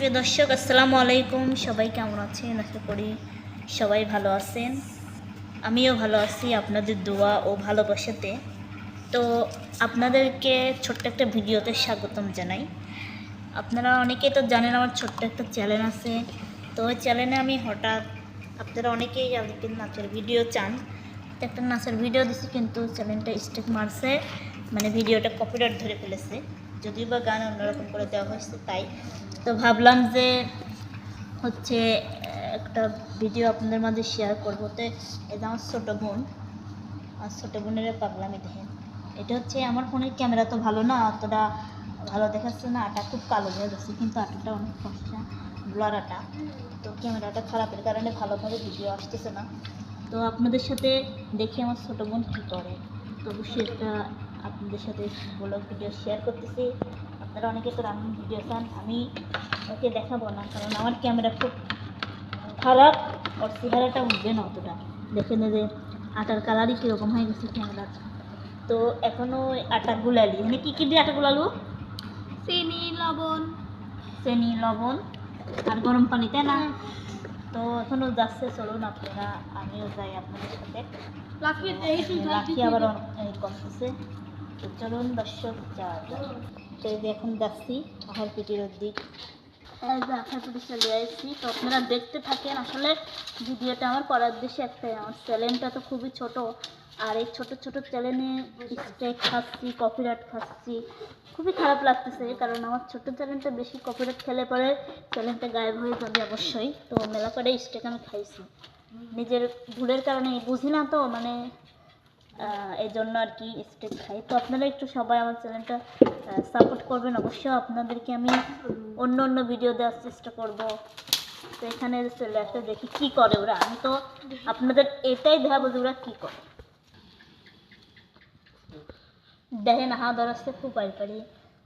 প্রিয় দর্শক, আসসালামু আলাইকুম। সবাই কেমন আছেন? আশা করি সবাই ভালো আছেন। আমিও ভালো আছি আপনাদের দোয়া ও ভালোবাসাতে। তো আপনাদেরকে ছোট্ট একটা ভিডিওতে স্বাগতম জানাই। আপনারা অনেকেই তো জানেন আমার ছোট্ট একটা চ্যানেল আছে। তো ওই চ্যানেলে আমি হঠাৎ আপনারা অনেকেই আমাকে নাচের ভিডিও চান। তো একটা নাচের ভিডিও দিছি, কিন্তু চ্যানেলটা স্টেক মারছে। মানে ভিডিওটা কপিরাইট ধরে ফেলেছে। যদিও বা গান অন্যরকম করে দেওয়া হয়েছে, তাই। তো ভাবলাম যে হচ্ছে একটা ভিডিও আপনাদের মাঝে শেয়ার করব। তো এটা আমার ছোটো বোন আর ছোটো বোনের পাগলামি দেখেন। এটা হচ্ছে আমার ফোনের ক্যামেরা তো ভালো না, অতটা ভালো দেখাচ্ছে না, আটা খুব কালো হয়ে গেছে, কিন্তু আটাটা অনেক ফসা ব্লার আটা। তো ক্যামেরাটা খারাপের কারণে ভালোভাবে ভিডিও আসতেছে না। তো আপনাদের সাথে দেখি আমার ছোটো বোন কী করে? তো অবশ্যই একটা আপনাদের সাথে ব্লগ ভিডিও শেয়ার করতেছি। আপনারা অনেকে তো রান্নার ভিডিও চান আমি ওকে দেখাবো না কারণ আমার ক্যামেরা খুব খারাপ ওর চেহারাটা উঠবে না অতটা। দেখেন এই যে আটার কালারই কীরকম হয়ে গেছে ক্যামেরার তো এখনও ওই আটা গুলালি। মানে কী কী দিয়ে আটা গুলালু? চিনি লবণ। চিনি লবণ আর গরম পানি তাই না? তো এখনও যাচ্ছে চলুন আপনারা আমিও যাই আপনাদের সাথে। এই আবার অনেক করতেছে তো চলুন দর্শক এখন যাচ্ছি আহার পিটির দিক যে চলে আসছি। তো আপনারা দেখতে থাকেন, আসলে ভিডিওটা আমার করার উদ্দেশ্যে একটাই, আমার চ্যানেলটা তো খুবই ছোট। আর এই ছোট ছোট চ্যানেলে স্ট্রাইক খাচ্ছি, কপিরাইট খাচ্ছি। খুবই খারাপ লাগতেছে কারণ আমার ছোট চ্যানেলটা বেশি কপিরাইট খেলে পরে চ্যানেলটা গায়েব হয়ে যাবে অবশ্যই। তো মেলা করে স্টেক আমি খাইছি। নিজের ভুলের কারণে, বুঝি না তো মানে এই জন্য আর কি স্টেক খাই। তো আপনারা একটু সবাই আমার চ্যানেলটা সাপোর্ট করবেন। অবশ্যই আপনাদেরকে আমি অন্য অন্য ভিডিও দেওয়ার চেষ্টা করব। তো এখানে চলে আসলে দেখি কী করে ওরা। আমি তো আপনাদের এটাই দেখাবো যে ওরা কী করে। দেখেন হা দরাজতে খুব পারি পারি।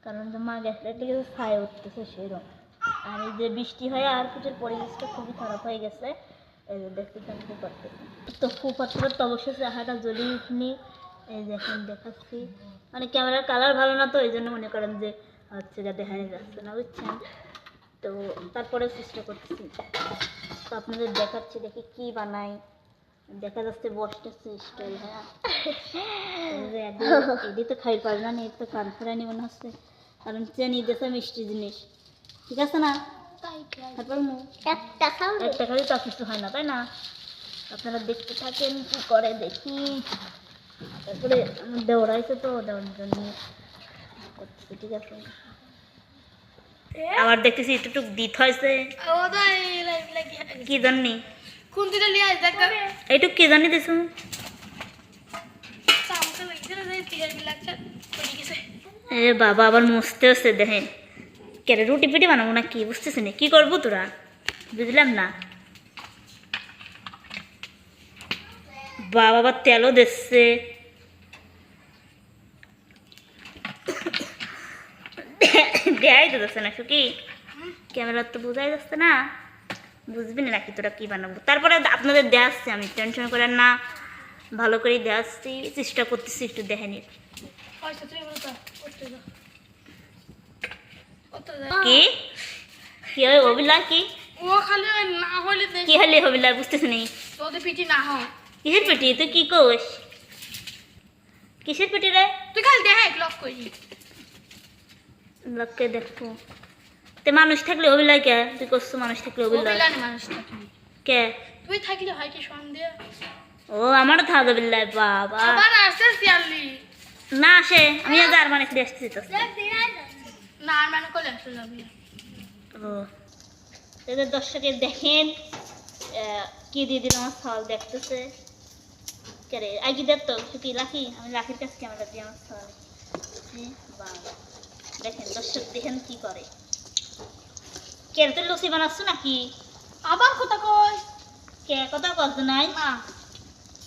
কারণ মা গ্যাসটা থেকে ছায় উঠতেছে সেরকম। আর এই যে বৃষ্টি হয়ে, আর কিছুর পরিবেশটা খুবই খারাপ হয়ে গেছে। এই যে দেখতেছেন তো তো অবশ্যই উঠনি। এই দেখেন দেখাচ্ছি। মানে ক্যামেরার কালার ভালো না তো, এই জন্য মনে করেন যে হচ্ছে যা যাচ্ছে না, বুঝছেন? তো তারপরে চেষ্টা তো আপনাদের দেখাচ্ছি, দেখি কি বানাই। দেখা যাচ্ছে বসতেছে স্টাইল হ্যাঁ। তো খাই পারবে না এই তো কান ফেরানি মনে হচ্ছে। কারণ চেনি দেশে মিষ্টি জিনিস। ঠিক আছে না? একটা খালি তো কিছু হয় না তাই না? আপনারা দেখতে থাকেন কি করে দেখি। তারপরে আমার দেওড়াইছে তো দেওয়ার জন্য করতেছে ঠিক আছে? আবার দেখতেছি একটুটুক দিত হয়েছে। কি জানি? কোন কি জানি দিছো এ বাবা আবার মস্তে হচ্ছে দেখেন। কেরে রুটি পিটি বানাবো না কি বুঝতেছি না। কি করব তোরা? বুঝলাম না। বাবা, আবার তেলও দিচ্ছে। দেয়াই তো যাচ্ছে না সুকি ক্যামেরা তো বোঝাই যাচ্ছে না। বুঝবি না নাকি তোরা কি বানাবো? তারপরে আপনাদের দেখাচ্ছি আমি। টেনশন করেন না। ভালো করেই দেখাচ্ছি চেষ্টা করতেছি একটু দেখেনি পয়সা তুই বলতো করতে যা কত যা কি? কি হয় অবিলা কি? ও খালি না হলে কি হলে অবিলা বুঝতেছি নি তোদের পিটি না হয়। কিসের পেটি তুই কি কোস? কিসের পেটি রে? তুই খালি দেখ লক করি। লোককে দেখো তে মানুষ থাকলে অবিলা কে? তুই করছ মানুষ থাকলে অবিলা মানুষটা তুই কে? তুই থাকলে হয় কি সন্দেহ? ও আমারও থাকবে বিল্লাই বাবা। আবার আসছে সিয়ালি না আসে আমি আজ আর মানে ফিরে আসতেছি তো না আর মানে করলে আসলে যাবি ও। এদের দর্শকের দেখেন কি দিয়ে দিল আমার ফল দেখতেছে। কে রে আগে দেখ তো কি লাখি আমি লাখির কাছে ক্যামেরা দিয়ে আমার বাবা দেখেন দর্শক দেখেন কি করে। কে রে, তুই লুচি বানাচ্ছ নাকি? আবার কথা কই কে কথা কত নাই।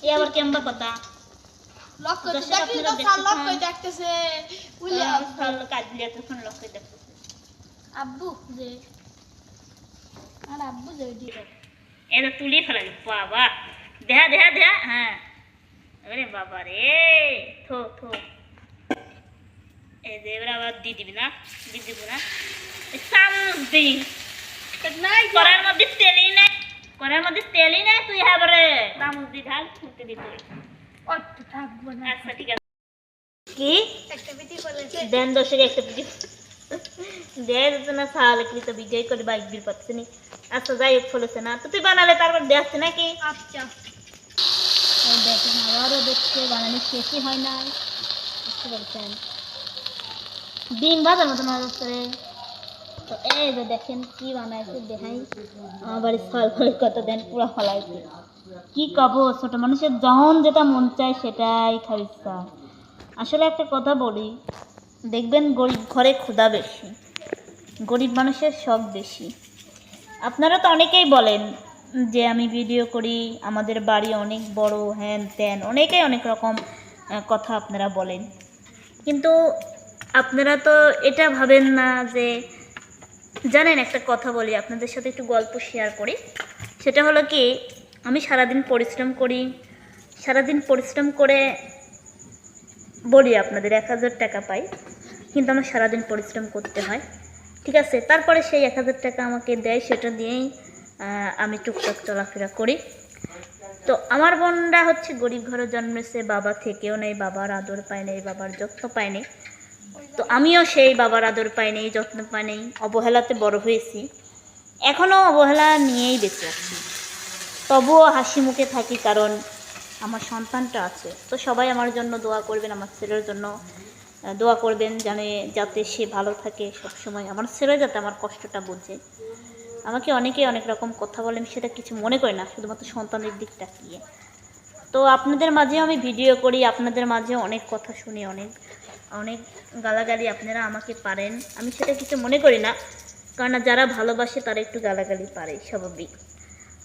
এ আবার কেমবা কথা? লক করে দর্শক তো সাল লক করে দেখতেছে। উলি আমার কাজ দিয়ে তখন লক্ষ্য দেখতেছে আব্বু যে আর আব্বু যে দিল এটা তুলি ফেলাবি। বাবা। দেহা দেহা দেহা। হ্যাঁ। আরে বাবা রে। থো থো। এই যে আবার দিয়ে দিবি না? দিয়ে দিব না? চামচ দিই নাই করার মধ্যে তেলই নাই। করার মধ্যে তেলই নাই তুই হ্যাঁ বলে। চামচ দি ঢাল ফুটতে দি তুই অত থাকব না। আচ্ছা ঠিক আছে। কি? একটা বিটি বলেছে দেন দর্শক একটা ভিডিও দেয় দিতে না তাহলে কি তো ভিডিও করে বাইক বিল পাচ্ছে নি। আচ্ছা যাই হোক ফলেছে না। তো তুই বানালে তারপর দেখছে নাকি? আচ্ছা। এই দেখেন আবারও দেখছে বানানো শেষই হয় না বুঝতে পারছেন? ডিম ভাজার তো এই যে দেখেন কি বানাইছে দেখাই। আমার বাড়ির ফলের কথা দেন পুরো ফলাইছে। কি কব, ছোট মানুষের যখন যেটা মন চায় সেটাই খাবি ইচ্ছা। আসলে একটা কথা বলি, দেখবেন গরিব ঘরে ক্ষুধা বেশি, গরিব মানুষের শখ বেশি। আপনারা তো অনেকেই বলেন যে আমি ভিডিও করি, আমাদের বাড়ি অনেক বড়, হ্যান ত্যান, অনেকেই অনেক রকম কথা আপনারা বলেন। কিন্তু আপনারা তো এটা ভাবেন না যে, জানেন একটা কথা বলি, আপনাদের সাথে একটু গল্প শেয়ার করি। সেটা হলো কি আমি সারাদিন পরিশ্রম করি। সারাদিন পরিশ্রম করে বলি আপনাদের, এক হাজার টাকা পাই। কিন্তু আমার সারাদিন পরিশ্রম করতে হয়। ঠিক আছে? তারপরে সেই এক হাজার টাকা আমাকে দেয়, সেটা দিয়েই আমি টুকটাক চলাফেরা করি। তো আমার বোনরা হচ্ছে গরিব ঘরে জন্মেছে, বাবা থেকেও নেই, বাবার আদর পায় নেই, বাবার যত্ন পায় নেই। তো আমিও সেই বাবার আদর পাই নেই, যত্ন পাই নেই, অবহেলাতে বড় হয়েছি। এখনও অবহেলা নিয়েই বেঁচে আছি। তবুও হাসি মুখে থাকি কারণ আমার সন্তানটা আছে। তো সবাই আমার জন্য দোয়া করবেন, আমার ছেলের জন্য দোয়া করবেন জানে যাতে সে ভালো থাকে সবসময়। আমার ছেলে যাতে আমার কষ্টটা বোঝে। আমাকে অনেকে অনেক রকম কথা বলে, আমি সেটা কিছু মনে করি না, শুধুমাত্র সন্তানের দিক তাকিয়ে তো আপনাদের মাঝেও আমি ভিডিও করি, আপনাদের মাঝেও অনেক কথা শুনি, অনেক অনেক গালাগালি আপনারা আমাকে পারেন। আমি সেটা কিছু মনে করি না কারণ যারা ভালোবাসে তারা একটু গালাগালি পারে, স্বাভাবিক।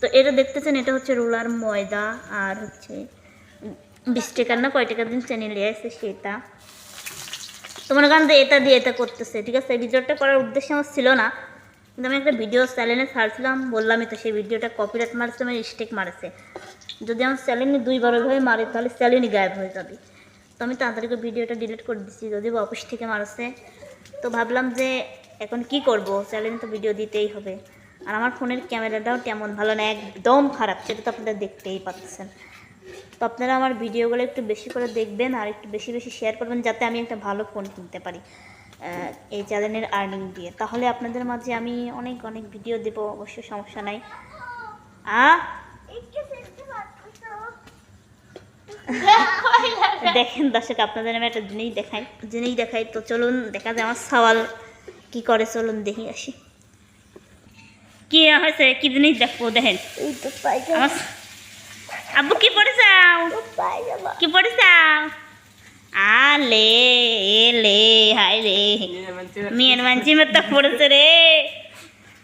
তো এটা দেখতেছেন, এটা হচ্ছে রোলার ময়দা আর হচ্ছে বিশ টাকার না কয় টাকার দিন চেনে নিয়ে আসছে সেটা। তো মনে করেন যে এটা দিয়ে এটা করতেছে, ঠিক আছে? এই ভিডিওটা করার উদ্দেশ্য আমার ছিল না। কিন্তু আমি একটা ভিডিও চ্যানেলে ছাড়ছিলাম বললামই তো সেই ভিডিওটা কপিরাইট মারছে আমার স্টেক মারেছে। যদি আমার চ্যানেলে দুইবার ওইভাবে মারে, তাহলে চ্যানেলই গায়েব হয়ে যাবে। তো আমি তাড়াতাড়ি করে ভিডিওটা ডিলিট করে দিচ্ছি যদি অফিস থেকে মারছে। তো ভাবলাম যে এখন কি করব? চ্যানেলে তো ভিডিও দিতেই হবে। আর আমার ফোনের ক্যামেরাটাও তেমন ভালো না একদম খারাপ সেটা তো আপনারা দেখতেই পাচ্ছেন। তো আপনারা আমার ভিডিওগুলো একটু বেশি করে দেখবেন আর একটু বেশি বেশি শেয়ার করবেন যাতে আমি একটা ভালো ফোন কিনতে পারি এই চ্যানেলের আর্নিং দিয়ে। তাহলে আপনাদের মাঝে আমি অনেক অনেক ভিডিও দেব অবশ্য সমস্যা নাই। আ দেখেন দর্শক আপনাদের আমি একটা জিনিস দেখাই জিনিস দেখাই। তো চলুন দেখা যায় আমার সওয়াল কি করে চলুন দেখি আসি। কি হয়েছে কি জিনিস দেখব দেখেন আব্বু কি পড়েছাও কি পড়েছাও আলে এ লে হাই রে মেয়ের মানছি তো পড়েছে রে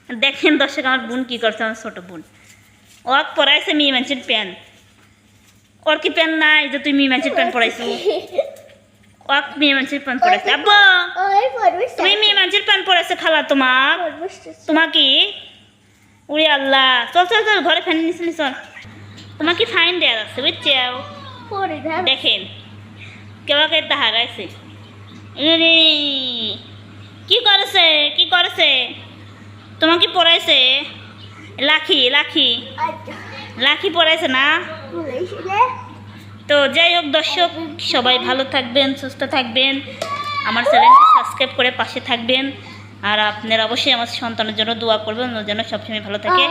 দেখেন দর্শক আমার বোন কি করছে আমার ছোট বোন। ওক পরাইছে মেয়ে মানছির প্যান্ট ওর কি প্যান্ট নাই যে তুই মেয়ে মানছির প্যান্ট পরাইছো ওক মেয়ে মানছির প্যান্ট পরাইছে আব্বু তুমি মেয়ে মানছির প্যান্ট পরাইছে খালা তোমার তোমার কি? উড়ি আল্লাহ। চল চল চল ঘরে ফ্যান নিস চল। তোমার কি ফাইন দেওয়া আছে বুঝছ দেখেন কেবাকে হারাইছে। ইরে কি করেছে? কি করেছে? তোমার কি পড়াইছে? লাখি লাখি। লাখি পড়াইছে না? তো যাই হোক দর্শক সবাই ভালো থাকবেন সুস্থ থাকবেন। আমার চ্যানেলটি সাবস্ক্রাইব করে পাশে থাকবেন। আর আপনারা অবশ্যই আমার সন্তানের জন্য দোয়া করবেন যেন সবসময় ভালো থাকে।